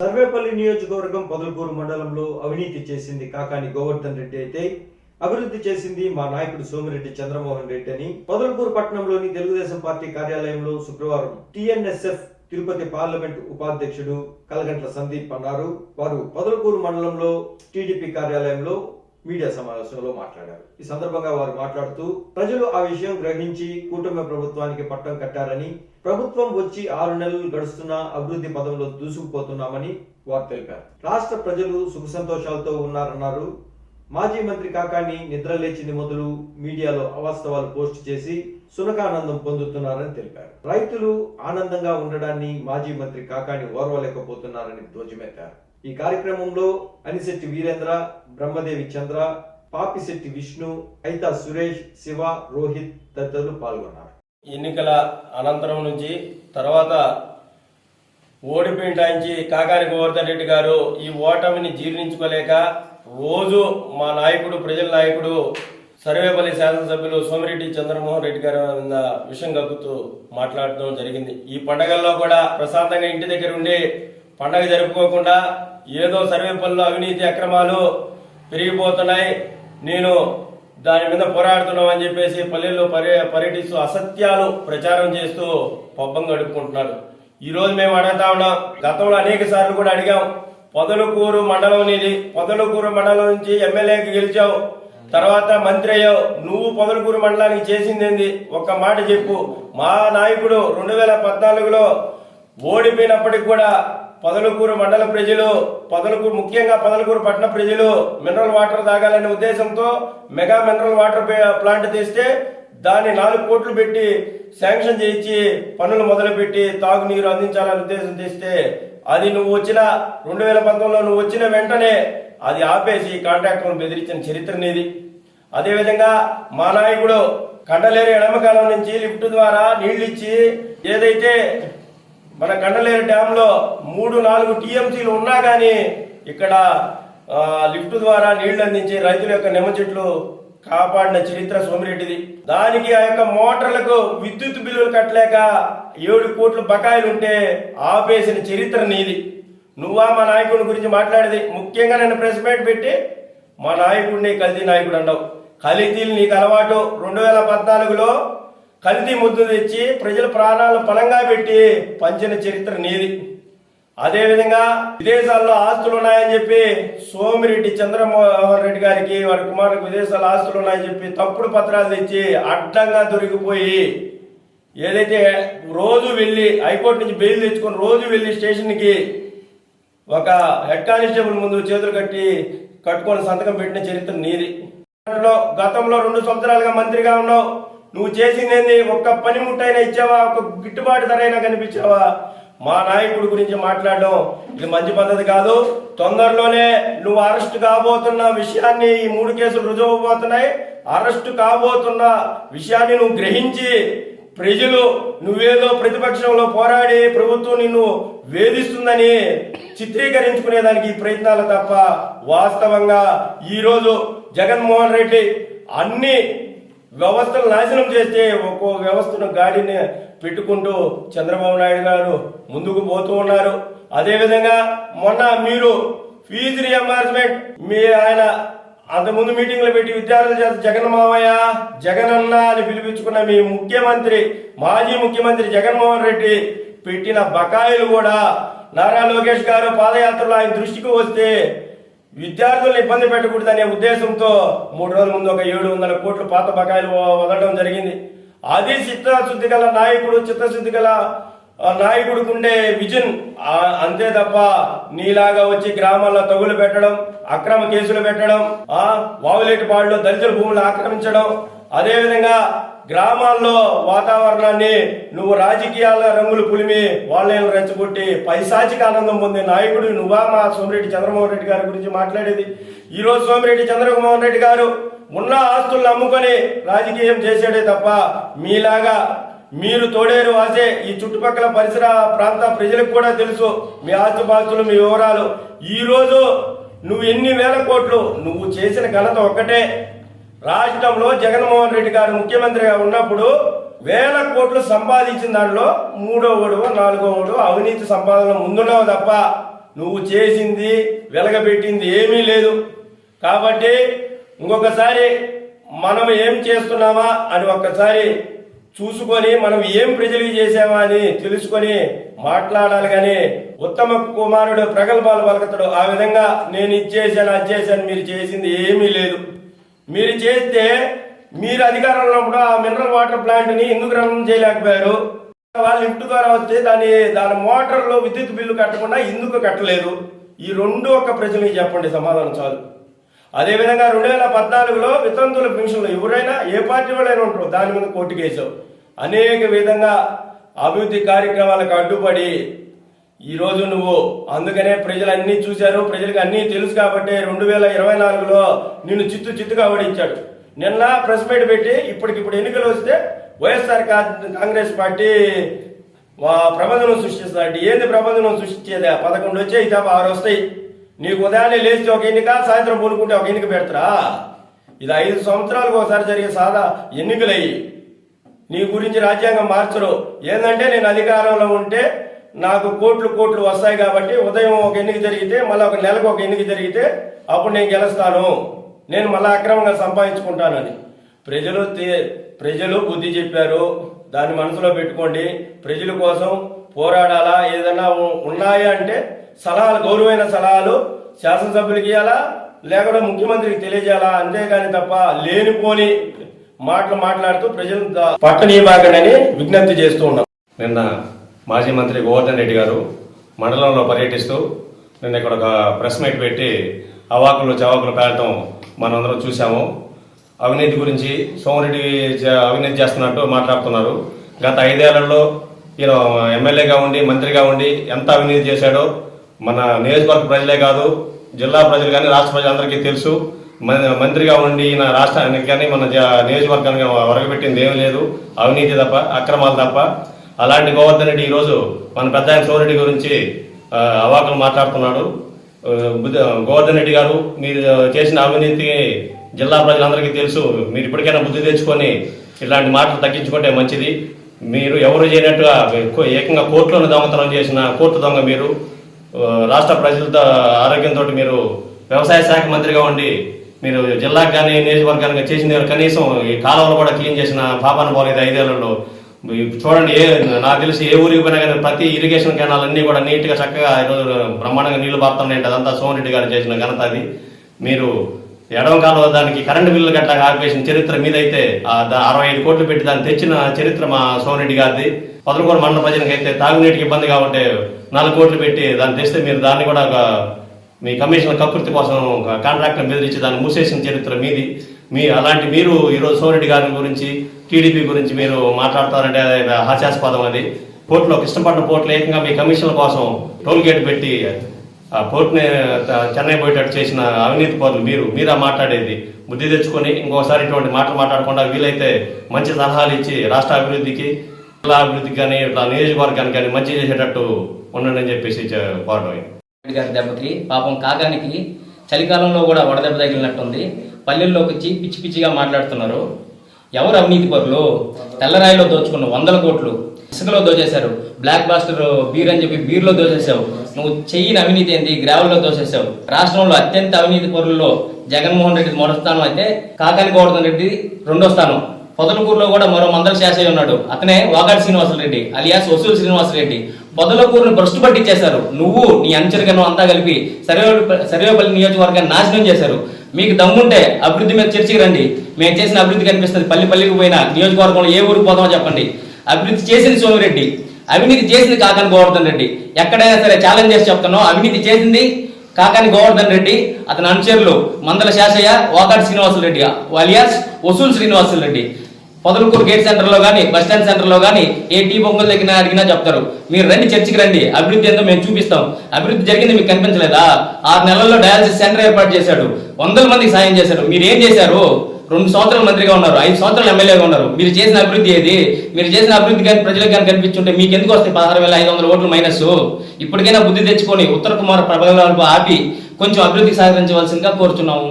సర్వేపల్లి నియోజకవర్గం పొదలకూరు మండలంలో అవినీతి చేసింది కాకాని గోవర్ధన్ రెడ్డి అయితే అభివృద్ధి చేసింది మా నాయకుడు సోమిరెడ్డి చంద్రమోహన్ రెడ్డి అని పొదలకూరు పట్టణంలోని తెలుగుదేశం పార్టీ కార్యాలయంలో శుక్రవారం టిఎన్ఎస్ఎఫ్ తిరుపతి పార్లమెంట్ ఉపాధ్యక్షుడు కలగంట్ల సందీప్ అన్నారు. వారు పొదలకూరు మండలంలో టీడీపీ కార్యాలయంలో మీడియా సమావేశంలో మాట్లాడారు. ఈ సందర్భంగా వారు మాట్లాడుతూ ప్రజలు ఆ విషయం గ్రహించి కూటమి ప్రభుత్వానికి పట్టం కట్టారని ప్రభుత్వం వచ్చి ఆరు నెలలు గడుస్తున్న అభివృద్ధి పదంలో దూసుకుపోతున్నామని వారు తెలిపారు. రాష్ట్ర ప్రజలు సుఖ సంతోషాలతో ఉన్నారన్నారు. మాజీ మంత్రి కాకాని నిద్ర లేచింది మొదలు మీడియాలో అవాస్తవాలు పోస్ట్ చేసి సునకానందం పొందుతున్నారని తెలిపారు. రైతులు ఆనందంగా ఉండడాన్ని మాజీ మంత్రి కాకాని ఓర్వలేకపోతున్నారని ధ్వజమెత్తారు. ఈ కార్యక్రమంలో అనిశెట్టి వీరేంద్ర బ్రహ్మదేవి చంద్ర పాపిశెట్టి విష్ణు ఐతా సురేష్ శివ రోహిత్ తదితరులు పాల్గొన్నారు. ఎన్నికల అనంతరం నుంచి తర్వాత ఓడిపోయిన కాకాని గోవర్ధన్ రెడ్డి గారు ఈ ఓటమిని జీర్ణించుకోలేక రోజు మా నాయకుడు ప్రజల నాయకుడు సర్వేపల్లి శాసనసభ్యులు సోమిరెడ్డి చంద్రమోహన్ రెడ్డి గారి మీద విషయం కక్కుతూ మాట్లాడటం జరిగింది. ఈ పండగల్లో కూడా ప్రశాంతంగా ఇంటి దగ్గర ఉండి పండగ జరుపుకోకుండా ఏదో సర్వే పనులు అవినీతి అక్రమాలు పెరిగిపోతున్నాయి. నేను దాని మీద పోరాడుతున్నామని చెప్పేసి పల్లెల్లో పర్య పర్యటిస్తూ అసత్యాలు ప్రచారం చేస్తూ పబ్బం గడుపుకుంటున్నాడు ఈ రోజు మేము అడుగుతా ఉన్నాం. గతంలో అనేక సార్లు కూడా అడిగాం. పొదలకూరు మండలం నీది. పొదలకూరు మండలం నుంచి ఎమ్మెల్యేకి గెలిచావు. తర్వాత మంత్రి అయ్యావు. నువ్వు పొదలకూరు మండలానికి చేసిందేంది ఒక్క మాట చెప్పు. మా నాయకుడు రెండు వేల పద్నాలుగులో ఓడిపోయినప్పటికి కూడా పదలకూరు మండల ప్రజలు పదలకూరు ముఖ్యంగా పదలకూరు పట్టణ ప్రజలు మినరల్ వాటర్ తాగాలనే ఉద్దేశంతో మెగా మినరల్ వాటర్ ప్లాంట్ తీస్తే దాన్ని నాలుగు కోట్లు పెట్టి శాంక్షన్ చేయించి పనులు మొదలుపెట్టి తాగునీరు అందించాలనే ఉద్దేశం తీస్తే అది నువ్వు వచ్చిన రెండు వేల పంతొమ్మిదిలో నువ్వు వచ్చిన వెంటనే అది ఆపేసి కాంట్రాక్టర్ను బెదిరించిన చరిత్ర నీది. అదేవిధంగా మా నాయకుడు కండలేరు ఎడమకాలం నుంచి లిఫ్ట్ ద్వారా నీళ్ళు ఇచ్చి ఏదైతే మన కండలేరు డ్యాంలో మూడు నాలుగు టీఎంసీలు ఉన్నా కానీ ఇక్కడ లిఫ్ట్ ద్వారా నీళ్ళు అందించి రైతుల యొక్క నిమ్మ చెట్లు కాపాడిన చరిత్ర సోమిరెడ్డిది. దానికి ఆ యొక్క మోటార్లకు విద్యుత్ బిల్లులు కట్టలేక ఏడు కోట్ల బకాయిలు ఉంటే ఆపేసిన చరిత్ర నీది. నువ్వా మా నాయకుడి గురించి మాట్లాడేది? ముఖ్యంగా నన్ను ప్రెస్ మీట్ పెట్టి మా నాయకుడిని కల్తీ నాయకుడు అన్నావు. కలితీలు నీకు అలవాటు. రెండు వేల పద్నాలుగులో కల్తీ ముద్దు తెచ్చి ప్రజల ప్రాణాలను పనంగా పెట్టి పంచిన చరిత్ర నీది. అదేవిధంగా విదేశాల్లో ఆస్తులు ఉన్నాయని చెప్పి సోమిరెడ్డి చంద్రమోహన్ రెడ్డి గారికి వారి కుమారులకు విదేశాల్లో ఆస్తులు ఉన్నాయని చెప్పి తప్పుడు పత్రాలు తెచ్చి అడ్డంగా దొరికిపోయి ఏదైతే రోజు వెళ్ళి హైకోర్టు నుంచి బెయిల్ తెచ్చుకొని రోజు వెళ్ళి స్టేషన్కి ఒక హెడ్ కానిస్టేబుల్ ముందు చేతులు కట్టి కట్టుకొని సంతకం పెట్టిన చరిత్ర నీది. గతంలో రెండు సంవత్సరాలుగా మంత్రిగా ఉన్నావు. నువ్వు చేసిందేంది? ఒక్క పనిముట్టైనా ఇచ్చావా? ఒక గిట్టుబాటు ధర అయినా కనిపించావా? మా నాయకుడి గురించి మాట్లాడడం ఇది మంచి పద్ధతి కాదు. తొందరలోనే నువ్వు అరెస్ట్ కాబోతున్న విషయాన్ని ఈ మూడు కేసులు రుజువబోతున్నాయి అరెస్ట్ కాబోతున్న విషయాన్ని నువ్వు గ్రహించి ప్రజలు నువ్వేదో ప్రతిపక్షంలో పోరాడి ప్రభుత్వం నిన్ను వేధిస్తుందని చిత్రీకరించుకునేదానికి ఈ ప్రయత్నాలు తప్ప వాస్తవంగా ఈరోజు జగన్మోహన్ రెడ్డి అన్ని వ్యవస్థను నాశనం చేస్తే ఒక్కో వ్యవస్థను గాడిని పెట్టుకుంటూ చంద్రబాబు నాయుడు గారు ముందుకు పోతూ ఉన్నారు. అదేవిధంగా మొన్న మీరు ఫీజు రియంబర్స్మెంట్ మీ ఆయన అంతకుముందు మీటింగ్లు పెట్టి విద్యార్థుల చేత జగన్ మావయ్య జగనన్న అని పిలిపించుకున్న మీ ముఖ్యమంత్రి మాజీ ముఖ్యమంత్రి జగన్మోహన్ రెడ్డి పెట్టిన బకాయిలు కూడా నారా లోకేష్ గారు పాదయాత్రలో ఆయన దృష్టికి వస్తే విద్యార్థులను ఇబ్బంది పెట్టకూడదనే ఉద్దేశంతో మూడు రోజుల ముందు ఒక ఏడు వందల కోట్లు పాత బకాయిలు వదలడం జరిగింది. అది చిత్తశుద్ధి గల నాయకుడు చిత్తశుద్ధి గల నాయకుడికి ఉండే విజన్ అంతే తప్ప నీలాగా వచ్చి గ్రామాల్లో తగులు పెట్టడం అక్రమ కేసులు పెట్టడం ఆ వావులేటిపాడులో దళితుల భూములు ఆక్రమించడం అదేవిధంగా గ్రామాల్లో వాతావరణాన్ని నువ్వు రాజకీయాల రంగులు పులిమి వాళ్ళని రెచ్చగొట్టి పైశాచిక ఆనందం పొందే నాయకుడు నువ్వా? మా సోమిరెడ్డి చంద్రమోహన్ రెడ్డి గారి గురించి మాట్లాడేది. ఈ రోజు సోమిరెడ్డి చంద్రమోహన్ రెడ్డి గారు ఉన్న ఆస్తులను అమ్ముకొని రాజకీయం చేసాడే తప్ప మీలాగా మీరు తోడేరు వాసే ఈ చుట్టుపక్కల పరిసర ప్రాంత ప్రజలకు కూడా తెలుసు మీ ఆస్తుపాస్తులు మీ వివరాలు. ఈరోజు నువ్వు ఎన్ని వేల కోట్లు నువ్వు చేసిన ఘనత ఒక్కటే. రాష్ట్రంలో జగన్మోహన్ రెడ్డి గారు ముఖ్యమంత్రిగా ఉన్నప్పుడు వేల కోట్లు సంపాదించిన దాంట్లో మూడో ఓడువో నాలుగో ఓడు అవినీతి సంపాదన ముందున్నావు తప్ప నువ్వు చేసింది వెలగబెట్టింది ఏమీ లేదు. కాబట్టి ఇంకొకసారి మనం ఏం చేస్తున్నామా అని ఒక్కసారి చూసుకొని మనం ఏం ప్రజలకు చేసామా అని తెలుసుకొని మాట్లాడాలి కానీ ఉత్తమ కుమారుడు ప్రగల్భాలు పలకతాడు. ఆ విధంగా నేను ఇచ్చేసాను అది చేశాను మీరు చేసింది ఏమీ లేదు. మీరు చేస్తే మీరు అధికారంలో ఉన్నప్పుడు ఆ మినరల్ వాటర్ ప్లాంట్ని ఎందుకు రన్ చేయలేకపోయారు? వాళ్ళు లిఫ్ట్ ద్వారా వస్తే దాని దాని మోటార్లో విద్యుత్ బిల్లు కట్టకుండా ఎందుకు కట్టలేదు? ఈ రెండు ఒక ప్రజలకి చెప్పండి సమాధానం చాలు. అదేవిధంగా రెండు వేల పద్నాలుగులో వితంతుల పెన్షన్లు ఎవరైనా ఏ పార్టీ వాళ్ళైనా ఉంటారు దాని మీద కోర్టు కేసు. అనేక విధంగా అభివృద్ధి కార్యక్రమాలకు అడ్డుపడి ఈ రోజు నువ్వు అందుకనే ప్రజలు అన్నీ చూశారు ప్రజలకు అన్నీ తెలుసు కాబట్టి రెండు వేల ఇరవై నాలుగులో నిన్ను చిత్తు చిత్తుగా ఓడించాడు. నిన్న ప్రెస్ మీట్ పెట్టి ఇప్పటికిప్పుడు ఎన్నికలు వస్తే వైఎస్ఆర్ కా- కాంగ్రెస్ పార్టీ వా- ప్రబంధనం సృష్టిస్తుంది. ఏంది ప్రబంధనం సృష్టించేదా? పదకొండు వచ్చాయి తప్ప ఆరు వస్తాయి. నీకు ఉదయాన్నే లేచి ఒక ఎన్నిక సాయంత్రం పూనుకుంటే ఒక ఎన్నిక పెడతారా? ఇది ఐదు సంవత్సరాలకు ఒకసారి జరిగే సాదా ఎన్నికలయ్యి. నీ గురించి రాజ్యాంగం మార్చరు. ఏంటంటే నేను అధికారంలో ఉంటే నాకు కోట్లు కోట్లు వస్తాయి కాబట్టి ఉదయం ఒక ఎన్నిక జరిగితే మళ్ళీ ఒక నెలకు ఒక ఎన్నిక జరిగితే అప్పుడు నేను గెలుస్తాను. నేను మళ్ళీ అక్రమంగా సంపాదించుకుంటానని. ప్రజలు ప్రజలు బుద్ధి చెప్పారు. దాన్ని మనసులో పెట్టుకోండి. ప్రజల కోసం పోరాడాలా? ఏదైనా ఉన్నాయా అంటే సలహాలు గౌరవమైన సలహాలు శాసనసభ్యులకి ఇవ్వాలా లేకుండా ముఖ్యమంత్రికి తెలియజేయాలా? అంతేగాని తప్ప లేనిపోని మాటలు మాట్లాడుతూ ప్రజలు దా- పట్టనీయబాగడని విజ్ఞప్తి చేస్తూ ఉన్నాం. నిన్న మాజీ మంత్రి గోవర్ధన్ రెడ్డి గారు మండలంలో పర్యటిస్తూ నిన్న ఇక్కడ ఒక ప్రెస్ మీట్ పెట్టి అవాకులు చవాకులు పేలటం మనందరం చూసాము అవినీతి గురించి సోమరెడ్డి అవినీతి చేస్తున్నట్టు మాట్లాడుతున్నారు. గత ఐదేళ్ళలో ఈయన ఎమ్మెల్యేగా ఉండి మంత్రిగా ఉండి ఎంత అవినీతి చేశాడో మన నియోజకవర్గ ప్రజలే కాదు జిల్లా ప్రజలు కానీ రాష్ట్ర ప్రజలందరికీ తెలుసు. మంత్రిగా ఉండి ఈయన రాష్ట్రానికి కానీ మన జ- నియోజకవర్గానికి వరగబెట్టింది ఏం లేదు. అవినీతి తప్ప అక్రమాలు తప్ప అలాంటి గోవర్ధన్ రెడ్డి ఈరోజు మన పెద్ద ఆయన సోరెడ్డి గురించి అవాకలు అవాకులు మాట్లాడుతున్నాడు. బుద్ధ- గోవర్ధన్ రెడ్డి గారు మీరు చేసిన అవినీతి జిల్లా ప్రజలందరికీ తెలుసు. మీరు ఇప్పటికైనా బుద్ధి తెచ్చుకొని ఇలాంటి మాటలు తగ్గించుకుంటే మంచిది. మీరు ఎవరు చేయనట్టుగా ఎక్కువ ఏకంగా కోర్టులోని దొంగతనం చేసిన కోర్టు దొంగ మీరు. రాష్ట్ర ప్రజలతో ఆరోగ్యంతో మీరు వ్యవసాయ శాఖ మంత్రిగా ఉండి మీరు జిల్లాకు కానీ నియోజకవర్గానికి చేసిన కనీసం ఈ కాలువలు కూడా క్లీన్ చేసిన పాపాన పోలేదు ఐదేళ్ళలో. చూడండి ఏ నాకు తెలిసి ఏ ఊరికి పోయినా కానీ ప్రతి ఇరిగేషన్ కెనాల్ అన్నీ కూడా నీట్గా చక్కగా ఈరోజు బ్రహ్మాండంగా నీళ్ళు పారుతున్నాయంటే అదంతా సోమిరెడ్డి గారు చేసిన ఘనత అది. మీరు ఎడమ కాలువ దానికి కరెంటు బిల్లు గట్లా ఆపేసిన చరిత్ర మీదైతే అరవై ఐదు కోట్లు పెట్టి దాన్ని తెచ్చిన చరిత్ర మా సోమిరెడ్డి గారిది. పదకొండు మండల ప్రజలకు అయితే తాగునీటికి ఇబ్బంది కాబట్టి నాలుగు కోట్లు పెట్టి దాన్ని తెస్తే మీరు దాన్ని కూడా ఒక మీ కమిషన్ కకృతి కోసం కాంట్రాక్టర్ బెదిరించి దాన్ని మూసేసిన చరిత్ర మీది. మీ అలాంటి మీరు ఈరోజు సోమిరెడ్డి గారి గురించి టీడీపీ గురించి మీరు మాట్లాడతారంటే హాస్యాస్పదం అది. పోర్టులో కృష్ణపట్నం పోర్టులో ఏకంగా మీ కమిషన్ల కోసం టోల్ గేట్ పెట్టి ఆ పోర్టుని చెన్నై పోయేటట్టు చేసిన అవినీతి పనులు మీరు మీరా మాట్లాడేది. బుద్ధి తెచ్చుకొని ఇంకోసారి ఇటువంటి మాటలు మాట్లాడకుండా వీలైతే మంచి సలహాలు ఇచ్చి రాష్ట్ర అభివృద్ధికి జిల్లా అభివృద్ధికి కానీ ఇట్లా నియోజకవర్గానికి కానీ మంచి చేసేటట్టు ఉండండి అని చెప్పేసి కోరడం గారి దెబ్బకి పాపం కాగానికి చలికాలంలో కూడా వడదెబ్బ తగిలినట్టుంది. పల్లెల్లోకి వచ్చి పిచ్చి పిచ్చిగా మాట్లాడుతున్నారు. ఎవరు అవినీతి పరులు? తెల్లరాయిలో దోచుకున్న వందల కోట్లు. ఇసుకలో దోచేశారు. బ్లాక్ బాస్టర్ బీర్ అని చెప్పి బీర్లో దోచేశావు. నువ్వు చెయ్యిన అవినీతి ఏంది? గ్రావెల్లో దోచేశావు. రాష్ట్రంలో అత్యంత అవినీతి పరుల్లో జగన్మోహన్ రెడ్డి మొదటి స్థానం అయితే కాకాని గోవర్ధన్ రెడ్డి రెండో స్థానం. పొదలకూరులో కూడా మరో మందల శాసయ్య ఉన్నాడు. అతనే వాగాడి శ్రీనివాసరెడ్డి అలియాస్ వసూలు శ్రీనివాసరెడ్డి పొదలకూరును భ్రష్టు పట్టించేశారు. నువ్వు నీ అంచరికను అంతా కలిపి సర్వేపల్లి సర్వేపల్లి నియోజకవర్గాన్ని నాశనం చేశారు. మీకు దమ్ముంటే అభివృద్ధి మీద చర్చకి రండి. మేము చేసిన అభివృద్ధి కనిపిస్తుంది. పల్లి పల్లికి పోయినా నియోజకవర్గంలో ఏ ఊరికి పోదామో చెప్పండి. అభివృద్ధి చేసింది సోమిరెడ్డి. అవినీతి చేసింది కాకాని గోవర్ధన్ రెడ్డి. ఎక్కడైనా సరే ఛాలెంజ్ చేసి చెప్తున్నాం. అవినీతి చేసింది కాకాని గోవర్ధన్ రెడ్డి అతని అనుచరులు మందల శాసయ్య వాకాటి శ్రీనివాసులు రెడ్డి అలియాస్ వసూల్ శ్రీనివాసులు రెడ్డి. పొదలకూరు గేట్ సెంటర్లో కానీ బస్ స్టాండ్ సెంటర్లో కానీ ఏ టీ బొంగుల దగ్గర అడిగినా చెప్తారు. మీరు రండి చర్చికి రండి. అభివృద్ధి ఏందో మేము చూపిస్తాం. అభివృద్ధి జరిగింది మీకు కనిపించలేదా? ఆరు నెలల్లో డయాలసిస్ సెంటర్ ఏర్పాటు చేశాడు. వందల మందికి సాయం చేశాడు. మీరు ఏం చేశారు? రెండు సంవత్సరాలు మంత్రిగా ఉన్నారు. ఐదు సంవత్సరాలు ఎమ్మెల్యేగా ఉన్నారు. మీరు చేసిన అభివృద్ధి ఏది? మీరు చేసిన అభివృద్ధి కానీ ప్రజలకు కానీ కనిపించుంటే మీకు ఎందుకు వస్తాయి పదహారు వేల ఐదు వందల ఓట్లు మైనస్? ఇప్పటికైనా బుద్ధి తెచ్చుకొని ఉత్తర కుమార్ ప్రభావాలు ఆపి కొంచెం అభివృద్ధి సాధించవలసిందిగా కోరుతున్నాము